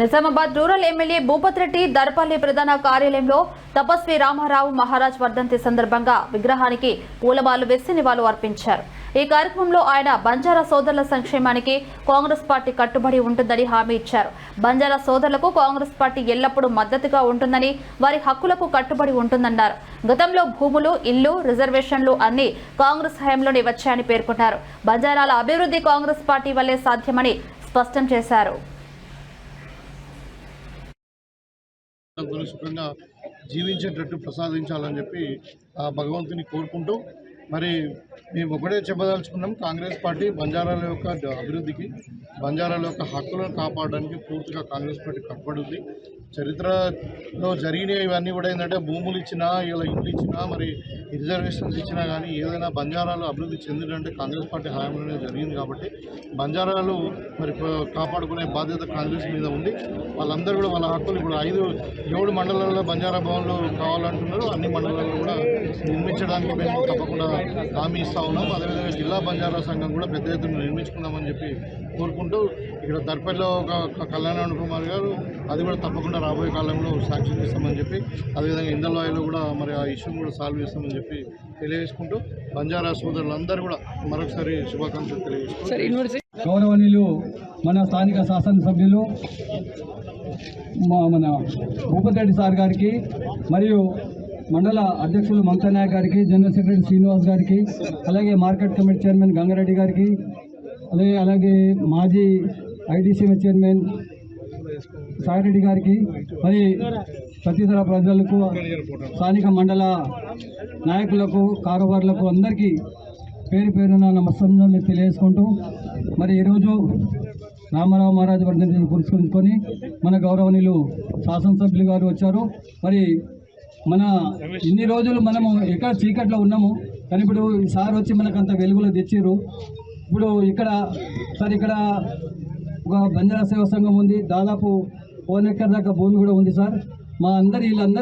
Nizamabad rural MLA Bhupath Reddy Darpalli ప్రధాన కార్యాలయంలో తపస్వి రామారావు మహారాజ్ వర్ధంతి సందర్భంగా విగ్రహానికి పూలమాలు వేసి నివాళులు అర్పించారు. ఈ కార్యక్రమంలో ఆయన బంజారా సోదరుల సంక్షేమానికి కాంగ్రెస్ పార్టీ కట్టుబడి ఉంటుందని హామీ ఇచ్చారు. బంజారా సోదరులకు కాంగ్రెస్ పార్టీ ఎల్లప్పుడూ మద్దతుగా ఉంటుందని వారి హక్కులకు కట్టుబడి ఉంటుందన్నారు. గతంలో భూములు ఇల్లు రిజర్వేషన్లు అన్ని కాంగ్రెస్ హయాంలోనే వచ్చాయని పేర్కొన్నారు. బంజారాల అభివృద్ధి కాంగ్రెస్ పార్టీ వల్లే సాధ్యమని స్పష్టం చేశారు. అందరూ సుఖంగా జీవించేటట్టు ప్రసాదించాలని చెప్పి ఆ భగవంతుని కోరుకుంటూ మరి మేము ఒకటే చెప్పదలుచుకున్నాం కాంగ్రెస్ పార్టీ బంజారాల యొక్క అభివృద్ధికి బంజారాల యొక్క హక్కులను కాపాడడానికి పూర్తిగా కాంగ్రెస్ పార్టీ కట్టుబడి ఉంది. చరిత్రలో జరిగినవి ఇవన్నీ కూడా ఏంటంటే భూములు ఇచ్చినా ఇలా ఇంట్లు ఇచ్చినా మరి రిజర్వేషన్స్ ఇచ్చినా కానీ ఏదైనా బంజారాలు అభివృద్ధి చెందినంటే కాంగ్రెస్ పార్టీ హయాంలోనే జరిగింది కాబట్టి బంజారాలు మరి కాపాడుకునే బాధ్యత కాంగ్రెస్ మీద ఉంది. వాళ్ళందరూ కూడా వాళ్ళ హక్కులు ఇప్పుడు ఐదు ఏడు మండలాల్లో బంజారా భవన్లు కావాలంటున్నారు. అన్ని మండలాల్లో కూడా నిర్మించడానికి మేము తప్పకుండా హామీ ఇస్తా ఉన్నాం. అదేవిధంగా జిల్లా బంజారా సంఘం కూడా పెద్ద ఎత్తున నిర్మించుకుందామని చెప్పి కోరుకుంటూ ఇక్కడ దర్పల్లిలో ఒక కళ్యాణ కుమార్ గారు అది కూడా తప్పకుండా రాబోయే కాలంలో సాక్ష్యం చేస్తామని చెప్పి అదేవిధంగా ఇందల్వాయిలో కూడా మరి ఆ ఇష్యూని కూడా సాల్వ్ చేస్తామని చెప్పి తెలియజేసుకుంటూ బంజారా సోదరులందరూ కూడా మరొకసారి శుభాకాంక్షలు తెలియజేసుకుంటూ గౌరవనీయులు మన స్థానిక శాసనసభ్యులు మా మన భూపతిరెడ్డి సార్ గారికి మరియు మండల అధ్యక్షులు మమతా నాయక్ గారికి జనరల్ సెక్రటరీ శ్రీనివాస్ గారికి అలాగే మార్కెట్ కమిటీ చైర్మన్ గంగారెడ్డి గారికి అలాగే అలాగే మాజీ ఐటీసీఎం చైర్మన్ సాయిరెడ్డి గారికి మరి ప్రతితర ప్రజలకు స్థానిక మండల నాయకులకు కారోబార్లకు అందరికీ పేరు పేరున నమస్కారం తెలియజేసుకుంటూ మరి ఈరోజు రామారావు మహారాజు వర్ధంతిని పురస్కరించుకొని మన గౌరవనీయులు శాసనసభ్యులు గారు వచ్చారు. మరి మన ఇన్ని రోజులు మనము ఎక్కడ చీకట్లో ఉన్నాము కానీ ఇప్పుడు సార్ వచ్చి మనకు అంత వెలుగులో తెచ్చిర్రు. ఇప్పుడు ఇక్కడ సార్ ఇక్కడ ఒక బంజారా సేవా సంఘం ఉంది. దాదాపు ఓన్ ఎకర్ దాకా భూమి కూడా ఉంది సార్. మా అందరి వీళ్ళందరికీ